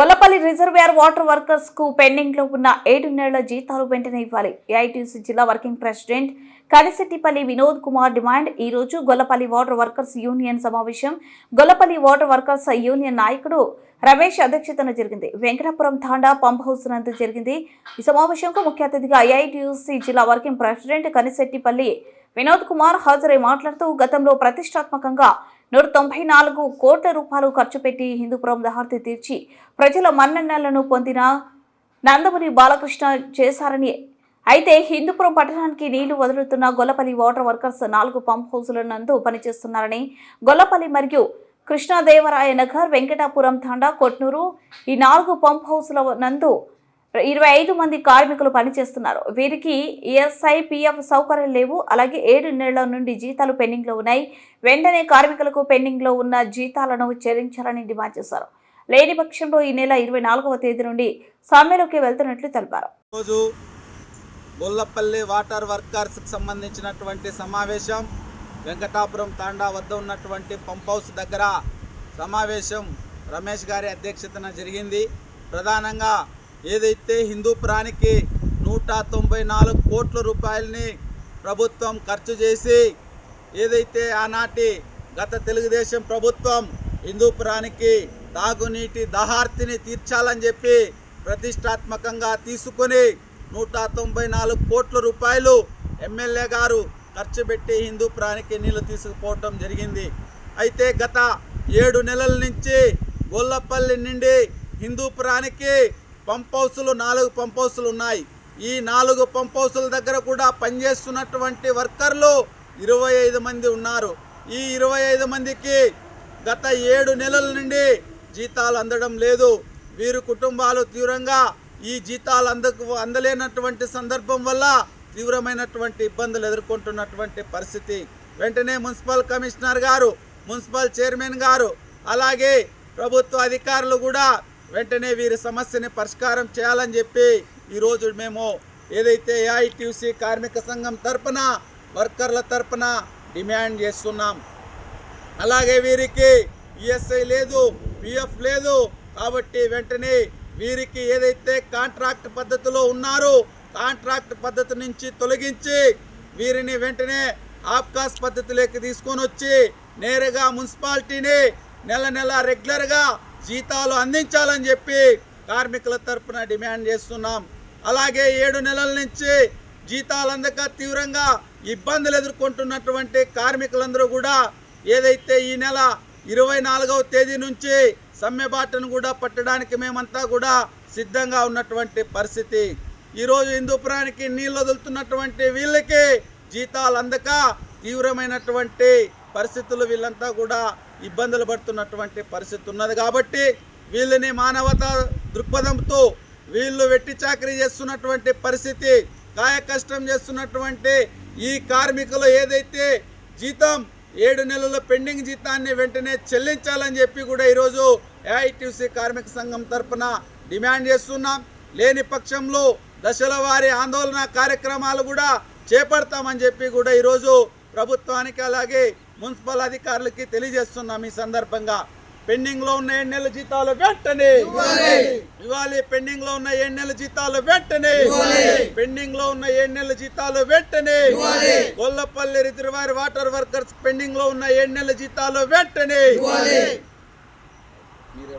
Gollapalli reservoir water వర్కర్స్కు పెండింగ్లో ఉన్న ఏడు నెలల జీతాలు వెంటనే ఇవ్వాలి. ఏఐటీసీ జిల్లా working president Kalisettipalli Vinod Kumar demand. ఈ రోజు గొల్లపల్లి వాటర్ వర్కర్స్ యూనియన్ సమావేశం. గొల్లపల్లి వాటర్ వర్కర్స్ యూనియన్ నాయకుడు రమేష్ అధ్యక్షతన జరిగింది. వెంకటాపురం తాండా పంప్ హౌస్ నందు జరిగింది. ఈ సమావేశంకు ముఖ్య అతిథిగా ఏఐటీయూసీ జిల్లా వర్కింగ్ ప్రెసిడెంట్ కనిశెట్టిపల్లి వినోద్ కుమార్ హాజరై మాట్లాడుతూ గతంలో ప్రతిష్టాత్మకంగా నూట తొంభై నాలుగు కోట్ల రూపాయలు ఖర్చు పెట్టి హిందూపురం దహార్తి తీర్చి ప్రజల మన్ననలను పొందిన నందమూరి బాలకృష్ణ చేశారని. అయితే హిందూపురం పట్టణానికి నీళ్ళు వదులుతున్న గొల్లపల్లి వాటర్ వర్కర్స్ నాలుగు పంప్ హౌసుల నందు పనిచేస్తున్నారని గొల్లపల్లి మరియు కృష్ణాదేవరాయ నగర్ వెంకటాపురం తండా కొట్నూరు ఈ నాలుగు పంప్ హౌసుల నందు ఇరవై ఐదు మంది కార్మికులు పనిచేస్తున్నారు. వీరికి ఈఎస్ఐ పిఎఫ్ సౌకర్యాలు లేవు. అలాగే ఏడు నెలల నుండి జీతాలు పెండింగ్లో ఉన్నాయి. వెంటనే కార్మికులకు పెండింగ్లో ఉన్న జీతాలను చెల్లించాలని డిమాండ్ చేశారు. లేని పక్షంలో ఈ నెల ఇరవై నాలుగవ తేదీ నుండి సమ్మెలోకి వెళ్తున్నట్లు తెలిపారు. రోజు బొల్లపల్లి వాటర్ వర్కర్స్కి సంబంధించినటువంటి సమావేశం వెంకటాపురం తాండా వద్ద ఉన్నటువంటి పంప్ హౌస్ దగ్గర సమావేశం రమేష్ గారి అధ్యక్షతన జరిగింది. ప్రధానంగా ఏదైతే హిందూపురానికి నూట తొంభై నాలుగు కోట్ల రూపాయలని ప్రభుత్వం ఖర్చు చేసి ఏదైతే ఆనాటి గత తెలుగుదేశం ప్రభుత్వం హిందూపురానికి తాగునీటి దహార్తిని తీర్చాలని చెప్పి ప్రతిష్టాత్మకంగా తీసుకొని నూట తొంభై నాలుగు కోట్ల రూపాయలు ఎమ్మెల్యే గారు ఖర్చు పెట్టి హిందూపురానికి నీళ్ళు తీసుకుపోవటం జరిగింది. అయితే గత ఏడు నెలల నుంచి గొల్లపల్లి నుండి హిందూపురానికి పంప్ హౌసులు నాలుగు పంప్ హౌసులు ఉన్నాయి. ఈ నాలుగు పంప్ హౌసుల దగ్గర కూడా పనిచేస్తున్నటువంటి వర్కర్లు ఇరవై ఐదు మంది ఉన్నారు. ఈ ఇరవై ఐదు మందికి గత ఏడు నెలల నుండి జీతాలు అందడం లేదు. వీరి కుటుంబాలు తీవ్రంగా ఈ జీతాలు అందకు అందలేనటువంటి సందర్భం వల్ల తీవ్రమైనటువంటి ఇబ్బందులు ఎదుర్కొంటున్నటువంటి పరిస్థితి. వెంటనే మున్సిపల్ కమిషనర్ గారు మున్సిపల్ చైర్మన్ గారు అలాగే ప్రభుత్వ అధికారులు కూడా వెంటనే వీరి సమస్యని పరిష్కారం చేయాలని చెప్పి ఈరోజు మేము ఏదైతే ఏఐటీసీ కార్మిక సంఘం తరపున వర్కర్ల తరపున డిమాండ్ చేస్తున్నాం. అలాగే వీరికి ఈఎస్ఐ లేదు పిఎఫ్ లేదు కాబట్టి వెంటనే వీరికి ఏదైతే కాంట్రాక్ట్ పద్ధతిలో ఉన్నారో కాంట్రాక్ట్ పద్ధతి నుంచి తొలగించి వీరిని వెంటనే ఆప్కాస్ పద్ధతిలోకి తీసుకొని వచ్చి నేరుగా మున్సిపాలిటీని నెల నెల రెగ్యులర్గా జీతాలు అందించాలని చెప్పి కార్మికుల తరపున డిమాండ్ చేస్తున్నాం. అలాగే ఏడు నెలల నుంచి జీతాలు అందక తీవ్రంగా ఇబ్బందులు ఎదుర్కొంటున్నటువంటి కార్మికులందరూ కూడా ఏదైతే ఈ నెల ఇరవై నాలుగవ తేదీ నుంచి సమ్మె బాటను కూడా పట్టడానికి మేమంతా కూడా సిద్ధంగా ఉన్నటువంటి పరిస్థితి. ఈరోజు హిందూపురానికి నీళ్ళు వదులుతున్నటువంటి వీళ్ళకి జీతాలు అందక తీవ్రమైనటువంటి పరిస్థితులు వీళ్ళంతా కూడా ఇబ్బందులు పడుతున్నటువంటి పరిస్థితి ఉన్నది కాబట్టి వీళ్ళని మానవతా దృక్పథంతో వీళ్ళు వెట్టి చాకరీ చేస్తున్నటువంటి పరిస్థితి కాయ కష్టం చేస్తున్నటువంటి ఈ కార్మికులు ఏదైతే జీతం ఏడు నెలల పెండింగ్ జీతాన్ని వెంటనే చెల్లించాలని చెప్పి కూడా ఈరోజు ఏఐటీసీ కార్మిక సంఘం తరపున డిమాండ్ చేస్తున్నాం. లేని పక్షంలో దశల వారి ఆందోళన కార్యక్రమాలు కూడా చేపడతామని చెప్పి కూడా ఈరోజు ప్రభుత్వానికి అలాగే మున్సిపల్ అధికారులకి తెలియజేస్తున్నాం ఈ సందర్భంగా. పెండింగ్లో ఉన్న ఏడు నెలల జీతాలు వెంటనే. ఇవ్వాలి. పెండింగ్లో ఉన్న ఏడు నెలల జీతాలు వెంటనే. పెండింగ్లో ఉన్న ఏడు నెలల జీతాలు వెంటనే. గొల్లపల్లి రిజర్వాయర్ వాటర్ వర్కర్స్ పెండింగ్లో ఉన్న ఏడు నెలల జీతాలు వెంటనే.